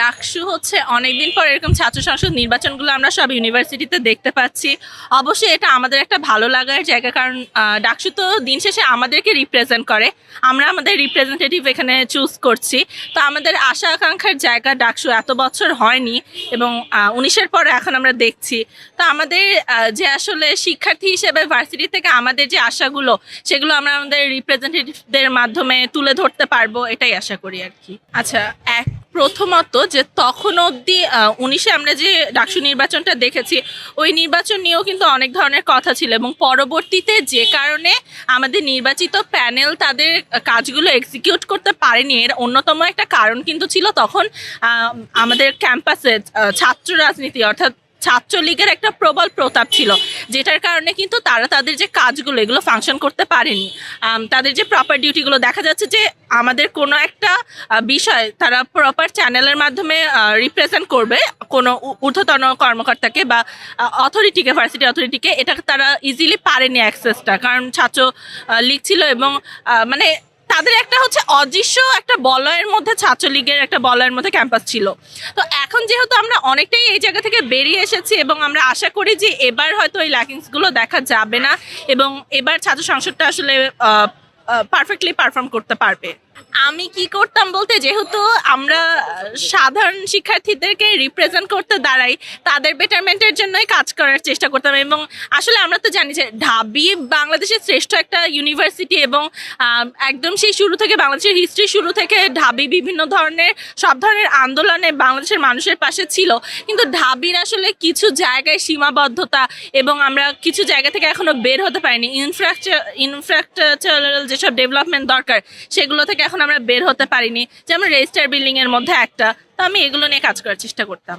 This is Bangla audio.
ডাকসু হচ্ছে অনেকদিন পর এরকম ছাত্র সংসদ নির্বাচনগুলো আমরা সব ইউনিভার্সিটিতে দেখতে পাচ্ছি। অবশ্যই এটা আমাদের একটা ভালো লাগার জায়গা, কারণ ডাকসু তো দিন শেষে আমাদেরকে রিপ্রেজেন্ট করে। আমরা আমাদের রিপ্রেজেন্টেটিভ এখানে চুজ করছি। তো আমাদের আশা আকাঙ্ক্ষার জায়গা ডাকসু এত বছর হয়নি এবং উনিশের পর এখন আমরা দেখছি। তো আমাদের যে আসলে শিক্ষার্থী হিসেবে ভার্সিটি থেকে আমাদের যে আশাগুলো, সেগুলো আমরা আমাদের রিপ্রেজেন্টেটিভদের মাধ্যমে তুলে ধরতে পারব, এটাই আশা করি আর কি। আচ্ছা এক প্রথমত যে তখন অবধি উনিশে আমরা যে ডাকসু নির্বাচনটা দেখেছি, ওই নির্বাচন নিয়েও কিন্তু অনেক ধরনের কথা ছিল এবং পরবর্তীতে যে কারণে আমাদের নির্বাচিত প্যানেল তাদের কাজগুলো এক্সিকিউট করতে পারেনি। এর অন্যতম একটা কারণ কিন্তু ছিল তখন আমাদের ক্যাম্পাসে ছাত্র রাজনীতি অর্থাৎ ছাত্রলীগের একটা প্রবল প্রতাপ ছিল, যেটার কারণে কিন্তু তারা তাদের যে কাজগুলো, এগুলো ফাংশন করতে পারেনি। তাদের যে প্রপার ডিউটিগুলো দেখা যাচ্ছে যে আমাদের কোনো একটা বিষয় তারা প্রপার চ্যানেলের মাধ্যমে রিপ্রেজেন্ট করবে, কোনো ঊর্ধ্বতন কর্মকর্তাকে বা অথরিটিকে ভার্সিটি অথরিটিকে এটা তারা ইজিলি পারেনি অ্যাক্সেসটা কারণ ছাত্র লিগ ছিল এবং মানে তাদের একটা হচ্ছে অদৃশ্য একটা বলয়ের মধ্যে, ছাত্রলীগের একটা বলয়ের মধ্যে ক্যাম্পাস ছিল। তো এখন যেহেতু আমরা অনেকটাই এই জায়গা থেকে বেরিয়ে এসেছি এবং আমরা আশা করি যে এবার হয়তো ওই ল্যাকিংসগুলো দেখা যাবে না এবং এবার ছাত্র সংসদটা আসলে পারফেক্টলি পারফর্ম করতে পারবে। আমি কি করতাম বলতে, যেহেতু আমরা সাধারণ শিক্ষার্থীদেরকে রিপ্রেজেন্ট করতে দাঁড়াই, তাদের বেটারমেন্টের জন্যই কাজ করার চেষ্টা করতাম। এবং আসলে আমরা তো জানি যে ঢাবি বাংলাদেশের শ্রেষ্ঠ একটা ইউনিভার্সিটি এবং একদম সেই শুরু থেকে, বাংলাদেশের হিস্ট্রি শুরু থেকে ঢাবি বিভিন্ন ধরনের, সব ধরনের আন্দোলনে বাংলাদেশের মানুষের পাশে ছিল। কিন্তু ঢাবির আসলে কিছু জায়গায় সীমাবদ্ধতা এবং আমরা কিছু জায়গা থেকে এখনও বের হতে পারিনি। ইনফ্রাস্ট্রাকচার ইনফ্রাস্ট্রাকচারাল যেসব ডেভেলপমেন্ট দরকার, সেগুলো থেকে এখন আমরা বের হতে পারিনি। যেমন রেজিস্টার বিল্ডিং এর মধ্যে একটা। তো আমি এগুলো নিয়ে কাজ করার চেষ্টা করতাম।